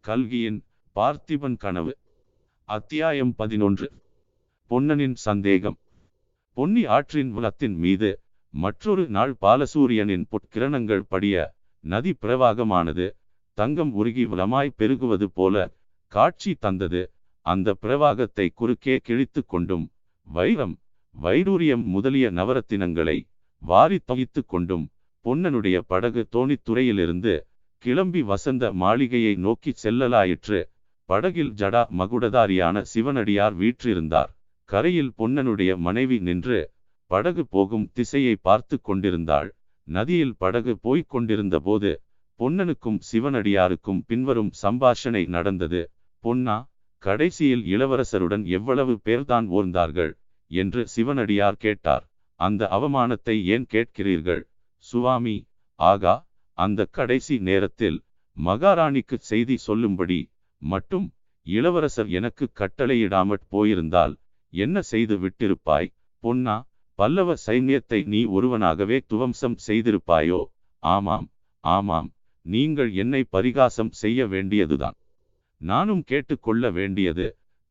கல்கியின் பார்த்திபன் கனவு அத்தியாயம் பதினொன்று. பொன்னனின் சந்தேகம். பொன்னி ஆற்றின் வளத்தின் மீது மற்றொரு நாள் பாலசூரியனின் பொற்கிரணங்கள் படிய நதி பிரவாகமானது தங்கம் உருகி வளமாய் பெருகுவது போல காட்சி தந்தது. அந்த பிரவாகத்தை குறுக்கே கிழித்து கொண்டும் வைரம் வைடூரியம் முதலிய நவரத்தினங்களை வாரி தொகித்து கொண்டும் பொன்னனுடைய படகு தோணித்துறையிலிருந்து கிளம்பி வசந்த மாளிகையை நோக்கி செல்லலாயிற்று. படகில் ஜடா மகுடதாரியான சிவனடியார் வீற்றிருந்தார். கரையில் பொன்னனுடைய மனைவி நின்று படகு போகும் திசையை பார்த்து கொண்டிருந்தாள். நதியில் படகு போய்க் கொண்டிருந்த போது பொன்னனுக்கும் சிவனடியாருக்கும் பின்வரும் சம்பாஷணை நடந்தது. பொன்னா கடைசியில் இளவரசருடன் எவ்வளவு பேர்தான் ஓர்ந்தார்கள்? என்று சிவனடியார் கேட்டார். அந்த அவமானத்தை ஏன் கேட்கிறீர்கள்? சுவாமி ஆகா அந்த கடைசி நேரத்தில் மகாராணிக்கு செய்தி சொல்லும்படி மட்டும் இளவரசர் எனக்கு கட்டளையிடாமற் போயிருந்தால் என்ன செய்து விட்டிருப்பாய்? பொன்னா பல்லவ சைன்யத்தை நீ ஒருவனாகவே துவம்சம் செய்திருப்பாயோ? ஆமாம் ஆமாம் நீங்கள் என்னை பரிகாசம் செய்ய வேண்டியதுதான். நானும் கேட்டுக்கொள்ள வேண்டியது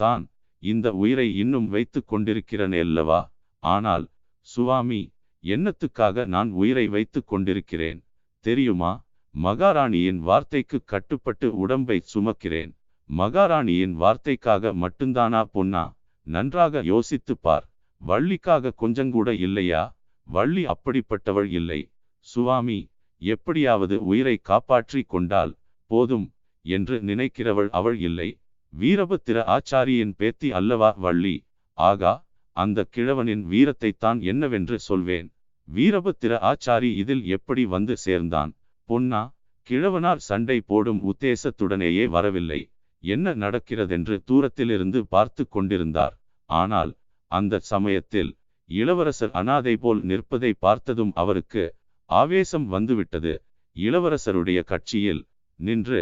தான். இந்த உயிரை இன்னும் வைத்து கொண்டிருக்கிறேனல்லவா ஆனால் சுவாமி என்னத்துக்காக நான் உயிரை வைத்து கொண்டிருக்கிறேன்? தெரியுமா? மகாராணியின் வார்த்தைக்கு கட்டுப்பட்டு உடம்பை சுமக்கிறேன். மகாராணியின் வார்த்தைக்காக மட்டும்தானா பொன்னா? நன்றாக யோசித்து பார். வள்ளிக்காக கொஞ்சங்கூட இல்லையா? வள்ளி அப்படிப்பட்டவள் இல்லை. சுவாமி எப்படியாவது உயிரை காப்பாற்றி கொண்டால் போதும் என்று நினைக்கிறவள் அவள் இல்லை. வீரபத்திர ஆச்சாரியின் பேத்தி அல்லவா வள்ளி? ஆகா அந்த கிழவனின் வீரத்தைத்தான் என்னவென்று சொல்வேன். வீரபத்திர ஆச்சாரி இதில் எப்படி வந்து சேர்ந்தான்? பொன்னா கிழவனார் சண்டை போடும் உத்தேசத்துடனேயே வரவில்லை. என்ன நடக்கிறதென்று தூரத்திலிருந்து பார்த்து கொண்டிருந்தார். ஆனால் அந்த சமயத்தில் இளவரசர் அனாதை போல் நிற்பதை பார்த்ததும் அவருக்கு ஆவேசம் வந்துவிட்டது. இளவரசருடைய கட்சியில் நின்று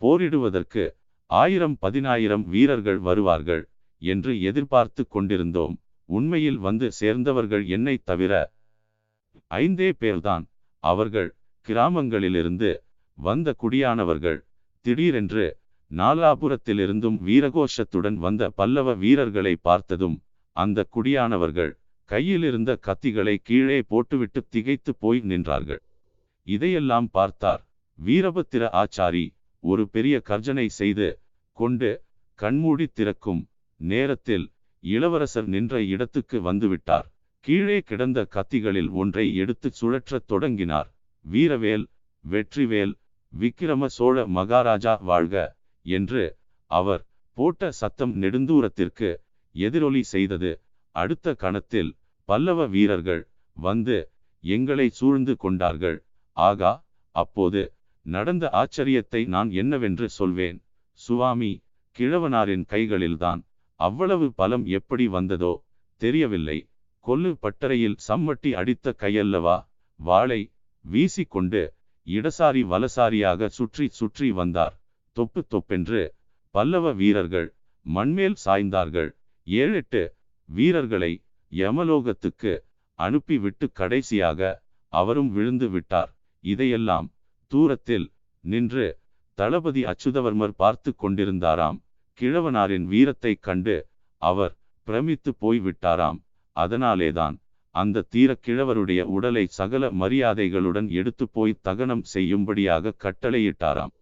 போரிடுவதற்கு ஆயிரம் பதினாயிரம் வீரர்கள் வருவார்கள் என்று எதிர்பார்த்து கொண்டிருந்தோம். உண்மையில் வந்து சேர்ந்தவர்கள் என்னை தவிர ஐந்தே பேர்தான். அவர்கள் கிராமங்களிலிருந்து வந்த குடியானவர்கள். திடீரென்று நாலாபுரத்திலிருந்தும் வீரகோஷத்துடன் வந்த பல்லவ வீரர்களை பார்த்ததும் அந்த குடியானவர்கள் கையிலிருந்த கத்திகளை கீழே போட்டுவிட்டு திகைத்து போய் நின்றார்கள். இதையெல்லாம் பார்த்தார் வீரபத்திர ஆச்சாரி. ஒரு பெரிய கர்ஜனை செய்து கொண்டு கண்மூடி திறக்கும் நேரத்தில் இளவரசர் நின்ற இடத்துக்கு வந்துவிட்டார். கீழே கிடந்த கத்திகளில் ஒன்றை எடுத்து சுழற்றத் தொடங்கினார். வீரவேல் வெற்றிவேல் விக்கிரம சோழ மகாராஜா வாழ்க என்று அவர் போட்ட சத்தம் நெடுந்தூரத்திற்கு எதிரொலி செய்தது. அடுத்த கணத்தில் பல்லவ வீரர்கள் வந்து எங்களை சூழ்ந்து கொண்டார்கள். ஆகா அப்போது நடந்த ஆச்சரியத்தை நான் என்னவென்று சொல்வேன்? சுவாமி கிழவனாரின் கைகளில்தான். அவ்வளவு பலம் எப்படி வந்ததோ தெரியவில்லை. கொல்லு பட்டறையில் சம்மட்டி அடித்த கையல்லவா? வாளை வீசிக்கொண்டு இடசாரி வலசாரியாக சுற்றி சுற்றி வந்தார். தொப்பு தொப்பென்று பல்லவ வீரர்கள் மண்மேல் சாய்ந்தார்கள். ஏழெட்டு வீரர்களை யமலோகத்துக்கு அனுப்பிவிட்டு கடைசியாக அவரும் விழுந்து விட்டார். இதையெல்லாம் தூரத்தில் நின்று தளபதி அச்சுதவர்மர் பார்த்து கொண்டிருந்தாராம். கிழவனாரின் வீரத்தைக் கண்டு அவர் பிரமித்து போய் விட்டாராம் அதனாலேதான் அந்த தீரக் கிழவருடைய உடலை சகல மரியாதைகளுடன் எடுத்து போய் தகனம் செய்யும்படியாக கட்டளையிட்டாராம்.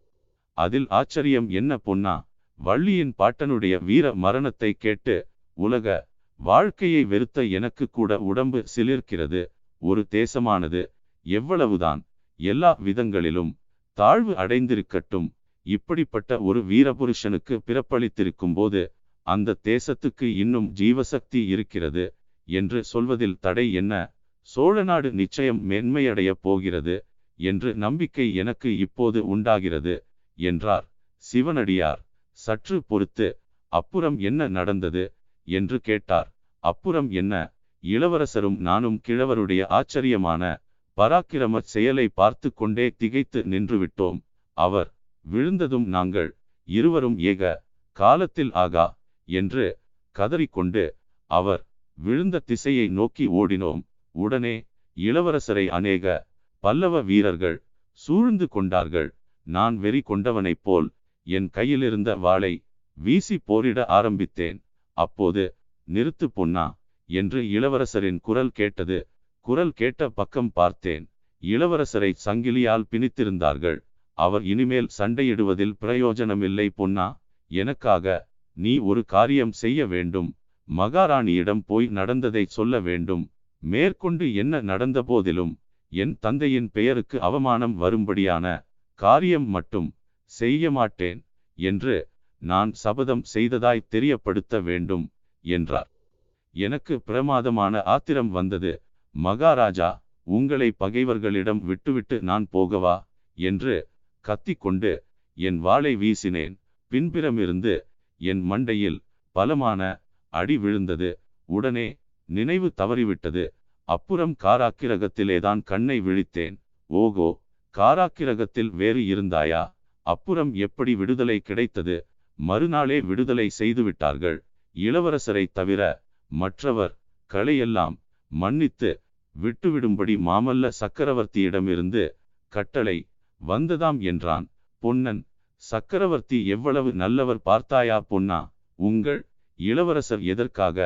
அதில் ஆச்சரியம் என்ன பொன்னா வள்ளியின் பாட்டனுடைய வீர மரணத்தை கேட்டு உலக வாழ்க்கையை வெறுத்த எனக்கு கூட உடம்பு சிலிர்க்கிறது. ஒரு தேசமானது எவ்வளவுதான் எல்லா விதங்களிலும் தாழ்வு அடைந்திருக்கட்டும். இப்படிப்பட்ட ஒரு வீரபுருஷனுக்கு பிறப்பளித்திருக்கும் போது அந்த தேசத்துக்கு இன்னும் ஜீவசக்தி இருக்கிறது என்று சொல்வதில் தடை என்ன? சோழநாடு நிச்சயம் மென்மையடையப் போகிறது என்று நம்பிக்கை எனக்கு இப்போது உண்டாகிறது என்றார் சிவனடியார். சற்று பொறுத்து அப்புறம் என்ன நடந்தது? என்று கேட்டார். அப்புறம் என்ன? இளவரசரும் நானும் கிழவருடைய ஆச்சரியமான பராக்கிரம செயலை பார்த்து கொண்டே திகைத்து நின்றுவிட்டோம். அவர் விழுந்ததும் நாங்கள் இருவரும் ஏக காலத்தில் ஆகா என்று கதறிக்கொண்டு அவர் விழுந்த திசையை நோக்கி ஓடினோம். உடனே இளவரசரை அநேக பல்லவ வீரர்கள் சூழ்ந்து கொண்டார்கள். நான் வெறி கொண்டவனைப் போல் என் கையிலிருந்த வாளை வீசி போரிட ஆரம்பித்தேன். அப்போது நிறுத்து பொன்னா என்று இளவரசரின் குரல் கேட்டது குரல் கேட்ட பக்கம் பார்த்தேன். இளவரசரை சங்கிலியால் பிணித்திருந்தார்கள். அவர் இனிமேல் சண்டையிடுவதில் பிரயோஜனமில்லை பொன்னா. எனக்காக நீ ஒரு காரியம் செய்ய வேண்டும். மகாராணியிடம் போய் நடந்ததை சொல்ல வேண்டும். மேற்கொண்டு என்ன நடந்த போதிலும் என் தந்தையின் பெயருக்கு அவமானம் வரும்படியான காரியம் மட்டும் செய்ய மாட்டேன் என்று நான் சபதம் செய்ததாய் தெரியப்படுத்த வேண்டும் என்றார். எனக்கு பிரமாதமான ஆத்திரம் வந்தது. மகாராஜா உங்களை பகைவர்களிடம் விட்டுவிட்டு நான் போகவா? என்று கத்திக்கொண்டு என் வாளை வீசினேன். பின்பிறமிருந்து என் மண்டையில் பலமான அடி விழுந்தது. உடனே நினைவு தவறிவிட்டது. அப்புறம் காராக்கிரகத்திலேதான் கண்ணை விழித்தேன். ஓகோ காராக்கிரகத்தில் வேறு இருந்தாயா? அப்புறம் எப்படி விடுதலை கிடைத்தது? மறுநாளே விடுதலை செய்துவிட்டார்கள். இளவரசரை தவிர மற்றவர் களையெல்லாம் மன்னித்து விட்டுவிடும்படி மாமல்ல சக்கரவர்த்தியிடமிருந்து கட்டளை வந்ததாம் என்றான். பொன்னன் சக்கரவர்த்தி எவ்வளவு நல்லவர் பார்த்தாயா பொன்னா? உங்கள் இளவரசர் எதற்காக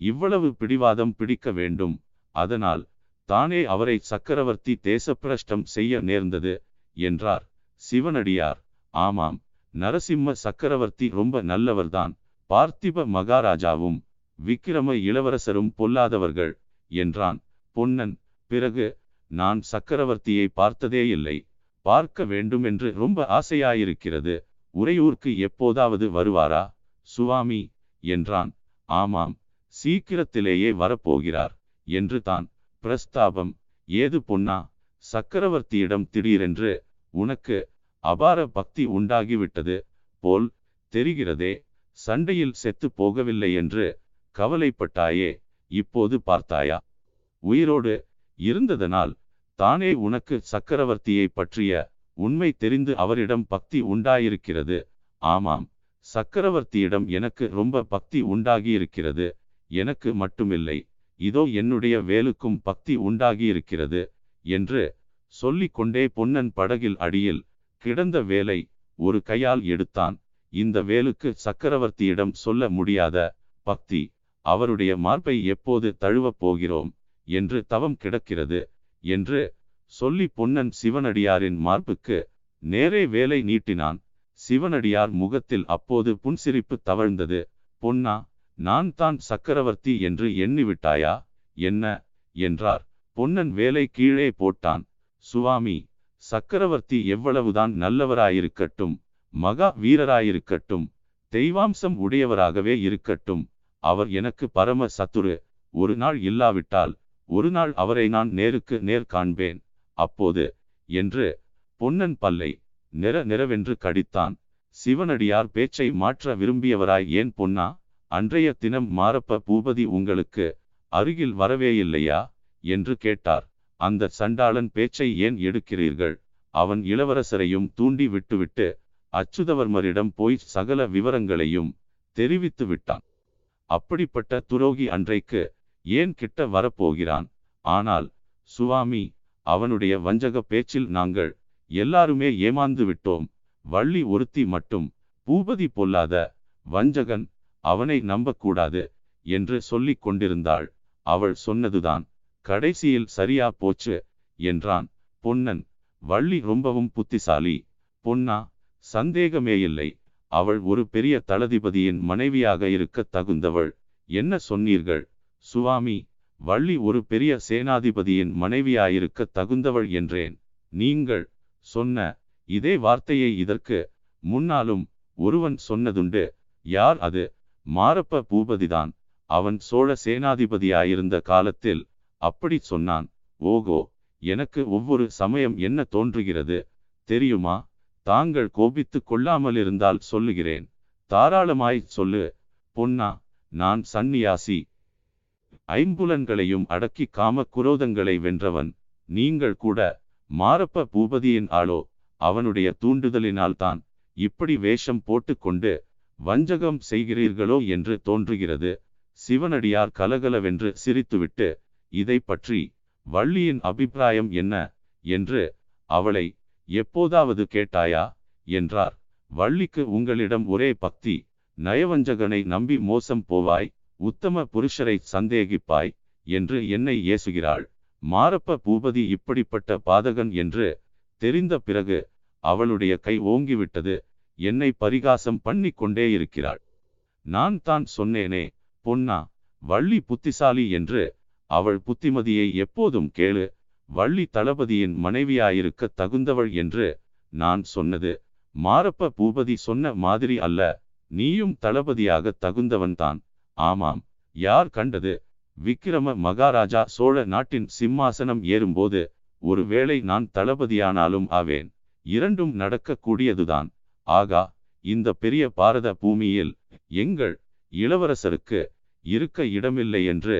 இவ்வளவு பிடிவாதம் பிடிக்க வேண்டும்? அதனால் தானே அவரை சக்கரவர்த்தி தேசப்பிரஷ்டம் செய்ய நேர்ந்தது என்றார். சிவனடியார் ஆமாம் நரசிம்ம சக்கரவர்த்தி ரொம்ப நல்லவர்தான். பார்த்திப மகாராஜாவும் விக்கிரம இளவரசரும் பொல்லாதவர்கள். என்றான். பொன்னன் பிறகு நான் சக்கரவர்த்தியை பார்த்ததே இல்லை. பார்க்க வேண்டுமென்று ரொம்ப ஆசையாயிருக்கிறது. உறையூர்க்கு எப்போதாவது வருவாரா? சுவாமி என்றான். ஆமாம் சீக்கிரத்திலேயே வரப்போகிறார் என்று தான். பிரஸ்தாபம் ஏது பொன்னா? சக்கரவர்த்தியிடம் திடீரென்று உனக்கு அபார பக்தி உண்டாகிவிட்டது போல் தெரிகிறதே. சண்டையில் செத்து போகவில்லை என்று கவலைப்பட்டாயே. இப்போது பார்த்தாயா? உயிரோடு இருந்ததனால் தானே உனக்கு சக்கரவர்த்தியை பற்றிய உண்மை தெரிந்து அவரிடம் பக்தி உண்டாயிருக்கிறது. ஆமாம் சக்கரவர்த்தியிடம் எனக்கு ரொம்ப பக்தி உண்டாகியிருக்கிறது. எனக்கு மட்டுமில்லை இதோ என்னுடைய வேலுக்கும் பக்தி உண்டாகியிருக்கிறது என்று சொல்லிக் கொண்டே பொன்னன் படகில் அடியில் கிடந்த வேலை ஒரு கையால் எடுத்தான். இந்த வேலுக்கு சக்கரவர்த்தியிடம் சொல்ல முடியாத பக்தி அவருடைய மார்பை எப்போது தழுவப் போகிறோம் என்று தவம் கிடக்கிறது என்று சொல்லி பொன்னன் சிவனடியாரின் மார்புக்கு நேரே வேலை நீட்டினான். சிவனடியார் முகத்தில் அப்போது புன்சிரிப்பு தவழ்ந்தது. பொன்னா நான் தான் சக்கரவர்த்தி என்று எண்ணிவிட்டாயா? என்ன? என்றார். பொன்னன் வேலை கீழே போட்டான். சுவாமி சக்கரவர்த்தி எவ்வளவுதான் நல்லவராயிருக்கட்டும் மகா வீரராயிருக்கட்டும் தெய்வாம்சம் உடையவராகவே இருக்கட்டும் அவர் எனக்கு பரம சத்துரு. ஒரு நாள் இல்லாவிட்டால் ஒரு நாள் அவரை நான் நேருக்கு நேர் காண்பேன். அப்போது என்று பொன்னன் பல்லை நிற நிறவென்று கடித்தான். சிவனடியார் பேச்சை மாற்ற விரும்பியவராய் ஏன் பொன்னா? அன்றைய தினம் மாரப்ப பூபதி உங்களுக்கு அருகில் வரவே இல்லையா என்று கேட்டார். அந்த சண்டாளன் பேச்சை ஏன் எடுக்கிறீர்கள்? அவன் இளவரசரையும் தூண்டி விட்டுவிட்டு அச்சுதவர்மரிடம் போய் சகல விவரங்களையும் தெரிவித்து விட்டான். அப்படிப்பட்ட துரோகி அன்றைக்கு ஏன் கிட்ட வரப்போகிறான்? ஆனால் சுவாமி அவனுடைய வஞ்சக பேச்சில் நாங்கள் எல்லாருமே ஏமாந்து விட்டோம். வள்ளி ஒருத்தி மட்டும் பூபதி பொல்லாத வஞ்சகன் அவனை நம்பக்கூடாது என்று சொல்லிக் கொண்டிருந்தாள். அவள் சொன்னதுதான் கடைசியில் சரியா போச்சு என்றான். பொன்னன் வள்ளி ரொம்பவும் புத்திசாலி. பொன்னா சந்தேகமேயில்லை. அவள் ஒரு பெரிய தளதிபதியின் மனைவியாக இருக்க தகுந்தவள். என்ன சொன்னீர்கள்? சுவாமி வள்ளி ஒரு பெரிய சேனாதிபதியின் மனைவியாயிருக்க தகுந்தவள் என்றேன். நீங்கள் சொன்ன இதே வார்த்தையை இதற்கு முன்னாலும் ஒருவன் சொன்னதுண்டு. யார் அது? மாரப்ப பூபதிதான். அவன் சோழ சேனாதிபதியாயிருந்த காலத்தில் அப்படி சொன்னான். ஓகோ எனக்கு ஒவ்வொரு சமயம் என்ன தோன்றுகிறது? தெரியுமா? தாங்கள் கோபித்து கொள்ளாமலிருந்தால் சொல்லுகிறேன். தாராளமாய் சொல்லு. பொன்னா நான் சந்நியாசி. ஐம்புலன்களையும் அடக்கி காம குரோதங்களை வென்றவன் நீங்கள் கூட. மாரப்ப பூபதியின் ஆளோ அவனுடைய தூண்டுதலினால்தான் இப்படி வேஷம் போட்டுக்கொண்டு வஞ்சகம் செய்கிறீர்களோ என்று தோன்றுகிறது. சிவனடியார் கலகலவென்று சிரித்துவிட்டு இதை பற்றி வள்ளியின் அபிப்பிராயம் என்ன? என்று அவளை எப்போதாவது கேட்டாயா? என்றார். வள்ளிக்கு உங்களிடம் ஒரே பக்தி நயவஞ்சகனை நம்பி மோசம் போவாய் உத்தம புருஷரை சந்தேகிப்பாய் என்று என்னை ஏசுகிறாள். மாரப்ப பூபதி இப்படிப்பட்ட பாதகன் என்று தெரிந்த பிறகு அவளுடைய கை ஓங்கிவிட்டது. என்னை பரிகாசம் பண்ணி கொண்டே இருக்கிறாள். நான் தான் சொன்னேனே பொன்னா வள்ளி புத்திசாலி என்று அவள் புத்திமதியை எப்போதும் கேளு வள்ளி தளபதியின் மனைவியாயிருக்க தகுந்தவள் என்று நான் சொன்னது. மாரப்ப பூபதி சொன்ன மாதிரி அல்ல நீயும் தளபதியாக தகுந்தவன்தான். ஆமாம் யார் கண்டது? விக்கிரம மகாராஜா சோழ நாட்டின் சிம்மாசனம் ஏறும்போது ஒருவேளை நான் தளபதியானாலும் ஆவேன். இரண்டும் நடக்கக்கூடியதுதான். ஆகா இந்த பெரிய பாரத பூமியில் எங்கள் இளவரசருக்கு இருக்க இடமில்லை என்று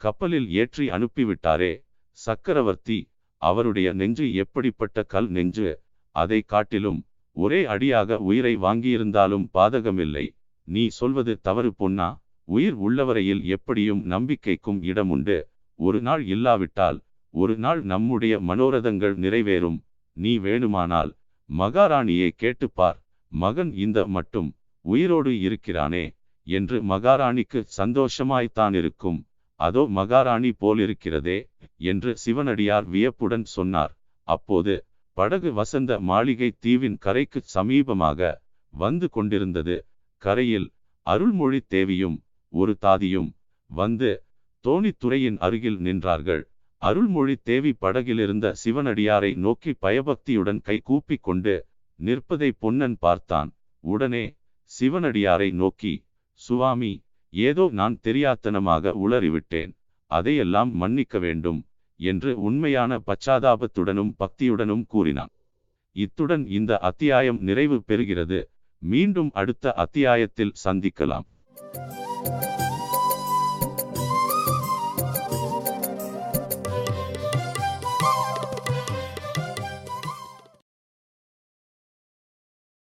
கப்பலில் ஏற்றி அனுப்பிவிட்டாரே. சக்கரவர்த்தி அவருடைய நெஞ்சு எப்படிப்பட்ட கல் நெஞ்சு? அதை காட்டிலும் ஒரே அடியாக உயிரை வாங்கியிருந்தாலும் பாதகமில்லை. நீ சொல்வது தவறு பொன்னா? உயிர் உள்ளவரையில் எப்படியும் நம்பிக்கைக்கும் இடமுண்டு. ஒரு நாள் இல்லாவிட்டால் ஒரு நாள் நம்முடைய மனோரதங்கள் நிறைவேறும். நீ வேணுமானால் மகாராணியை கேட்டுப்பார் மகன் இந்த மட்டும் உயிரோடு இருக்கிறானே என்று மகாராணிக்கு சந்தோஷமாய்த்தான் இருக்கும் அதோ மகாராணி போலிருக்கிறதே என்று சிவனடியார் வியப்புடன் சொன்னார். அப்போது படகு வசந்த மாளிகை தீவின் கரைக்கு சமீபமாக வந்து கொண்டிருந்தது. கரையில் அருள்மொழி தேவியும் ஒரு தாதியும் வந்து தோணித்துறையின் அருகில் நின்றார்கள். அருள்மொழி தேவி படகிலிருந்த சிவனடியாரை நோக்கி பயபக்தியுடன் கை கூப்பிக் கொண்டு நிற்பதை பொன்னன் பார்த்தான். உடனே சிவனடியாரை நோக்கி சுவாமி ஏதோ நான் தெரியாத்தனமாக உளறிவிட்டேன். அதையெல்லாம் மன்னிக்க வேண்டும் என்று உண்மையான பச்சாதாபத்துடனும் பக்தியுடனும் கூறினான். இத்துடன் இந்த அத்தியாயம் நிறைவு பெறுகிறது. மீண்டும் அடுத்த அத்தியாயத்தில் சந்திக்கலாம்.